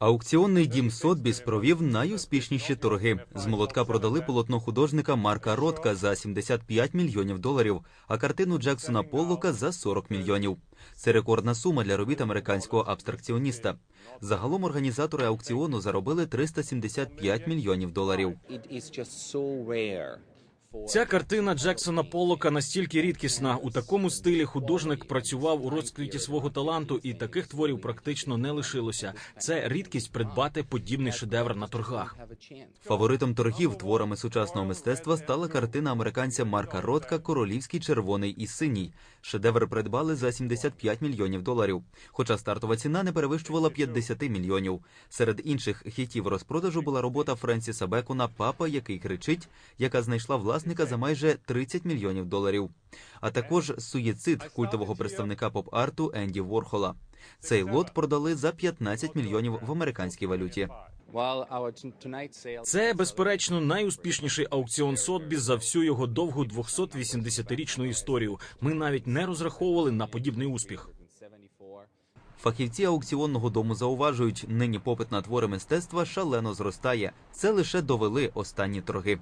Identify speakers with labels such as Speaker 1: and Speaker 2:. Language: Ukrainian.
Speaker 1: Аукціонний дім Сотбіс провів найуспішніші торги. З молотка продали полотно художника Марка Ротка за 75 мільйонів доларів, а картину Джексона Поллока за 40 мільйонів. Це рекордна сума для робіт американського абстракціоніста. Загалом організатори аукціону заробили 375 мільйонів доларів.
Speaker 2: Ця картина Джексона Поллока настільки рідкісна. У такому стилі художник працював у розквіті свого таланту, і таких творів практично не лишилося. Це рідкість придбати подібний шедевр на торгах.
Speaker 1: Фаворитом торгів творами сучасного мистецтва стала картина американця Марка Ротка Королівський червоний і синій. Шедевр придбали за 75 мільйонів доларів. Хоча стартова ціна не перевищувала 50 мільйонів. Серед інших хітів розпродажу була робота Френсіса Бекона Папа, який кричить, яка знайшла власника за майже 30 мільйонів доларів. А також суєцид культового представника поп-арту Енді Ворхола. Цей лот продали за 15 мільйонів в американській валюті.
Speaker 2: Це безперечно найуспішніший аукціон Сотбіс за всю його довгу 280-річну історію. Ми навіть не розраховували на подібний успіх.
Speaker 3: 74
Speaker 1: Фахівці аукціонного дому зауважують, нині попит на твори мистецтва шалено зростає. Це лише довели останні торги.